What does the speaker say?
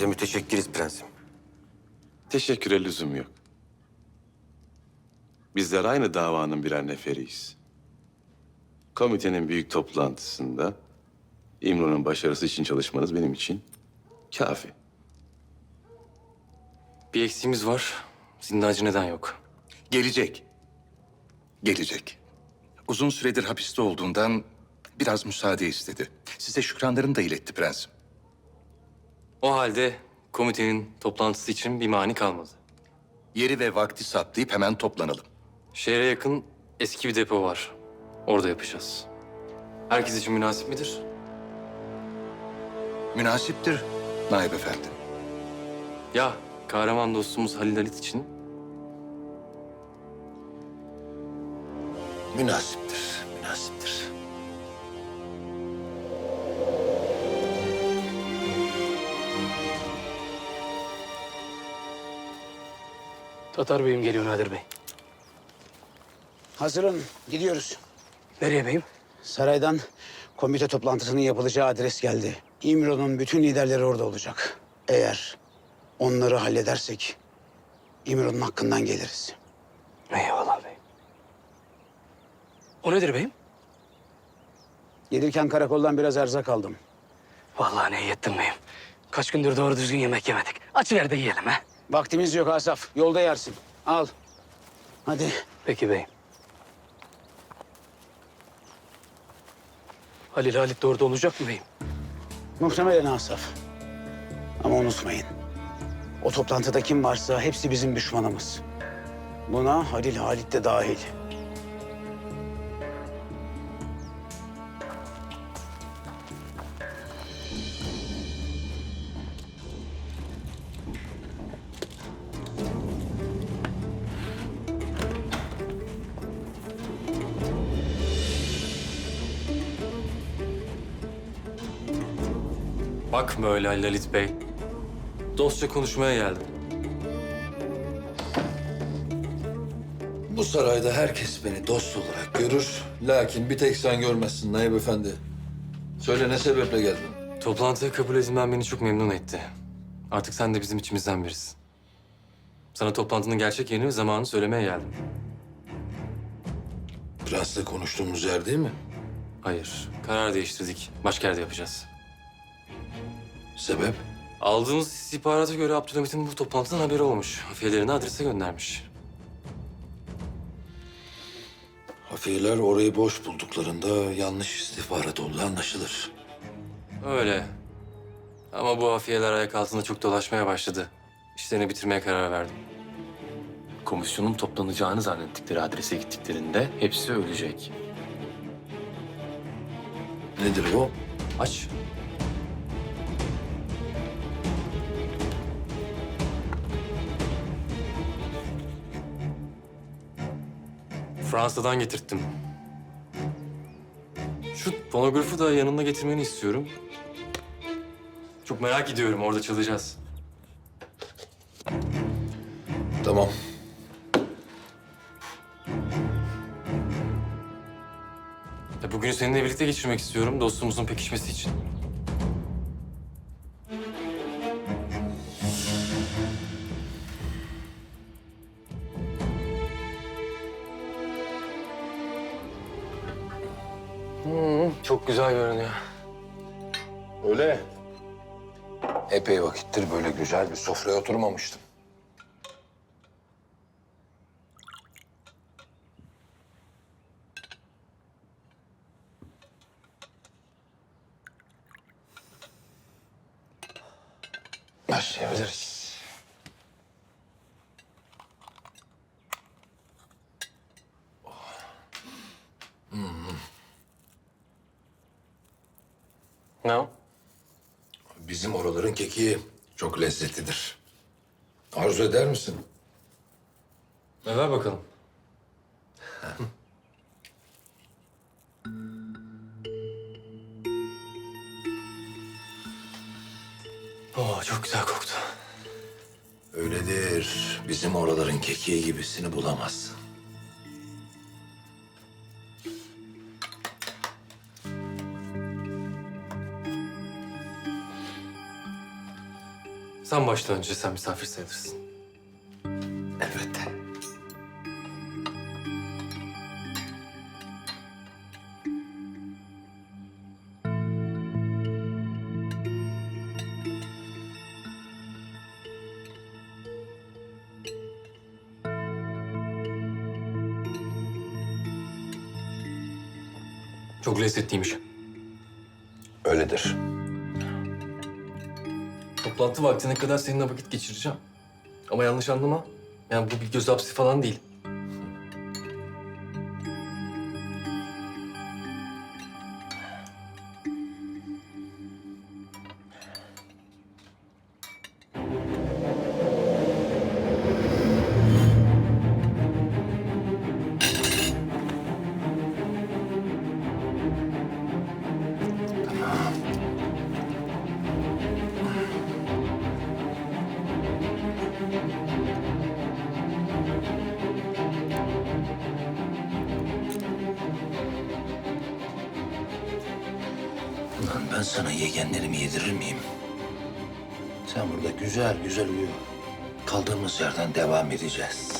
Size müteşekkiriz prensim. Teşekküre lüzum yok. Bizler aynı davanın birer neferiyiz. Komitenin büyük toplantısında İmro'nun başarısı için çalışmanız benim için kafi. Bir eksiğimiz var. Zindancı neden yok? Gelecek. Gelecek. Uzun süredir hapiste olduğundan biraz müsaade istedi. Size şükranlarını da iletti prensim. O halde komitenin toplantısı için bir mani kalmadı. Yeri ve vakti saptayıp hemen toplanalım. Şehre yakın eski bir depo var. Orada yapacağız. Herkes için münasip midir? Münasiptir naip efendi. Ya kahraman dostumuz Halil Halit için Münasiptir, münasiptir. Tatar Bey'im geliyor Nadir Bey. Hazırım. Gidiyoruz. Nereye beyim? Saraydan komite toplantısının yapılacağı adres geldi. İmro'nun bütün liderleri orada olacak. Eğer onları halledersek İmro'nun hakkından geliriz. Eyvallah beyim. O nedir beyim? Gelirken karakoldan biraz erzak aldım. Vallahi ne iyi ettin beyim. Kaç gündür doğru düzgün yemek yemedik. Açıver de yiyelim ha. Vaktimiz yok Asaf. Yolda yersin. Al. Hadi. Peki beyim. Halil Halit de orada olacak mı beyim? Muhtemelen Asaf. Ama unutmayın. O toplantıda kim varsa hepsi bizim düşmanımız. Buna Halil Halit de dahil. Bakma öyle Halil Halit Bey. Dostça konuşmaya geldim. Bu sarayda herkes beni dost olarak görür. Lakin bir tek sen görmezsin Naip Efendi. Söyle ne sebeple geldin? Toplantıya kabul edilmen beni çok memnun etti. Artık sen de bizim içimizden birisin. Sana toplantının gerçek yerini ve zamanını söylemeye geldim. Prensle konuştuğumuz yer değil mi? Hayır, karar değiştirdik. Başka yerde yapacağız. Sebep? Aldığımız istihbarata göre Abdülhamit'in bu toplantıdan haberi olmuş. Hafiyelerini adrese göndermiş. Hafiyeler orayı boş bulduklarında yanlış istihbarat olduğu anlaşılır. Öyle. Ama bu hafiyeler ayak altında çok dolaşmaya başladı. İşlerini bitirmeye karar verdim. Komisyonun toplanacağını zannettikleri adrese gittiklerinde hepsi ölecek. Nedir o? Aç. Fransa'dan getirttim. Şu fonografı da yanında getirmeni istiyorum. Çok merak ediyorum. Orada çalacağız. Tamam. Ya bugünü seninle birlikte geçirmek istiyorum. Dostumuzun pekişmesi için. Hmm, çok güzel görünüyor. Öyle. Epey vakittir böyle güzel bir sofraya oturmamıştım. Başlayabiliriz. Ne o? Bizim oraların keki çok lezzetlidir. Arzu eder misin? Ne ver bakalım. Oo, çok güzel koktu. Öyledir. Bizim oraların kekiği gibisini bulamazsın. Sen başla önce, sen misafir sayılırsın. Elbette. Çok lezzetliymiş. Öyledir. Toplantı vaktine kadar seninle vakit geçireceğim. Ama yanlış anlama. Yani bu bir göz hapsi falan değil. Ben sana yegenlerimi yedirir miyim? Sen burada güzel güzel uyu. Kaldığımız yerden devam edeceğiz.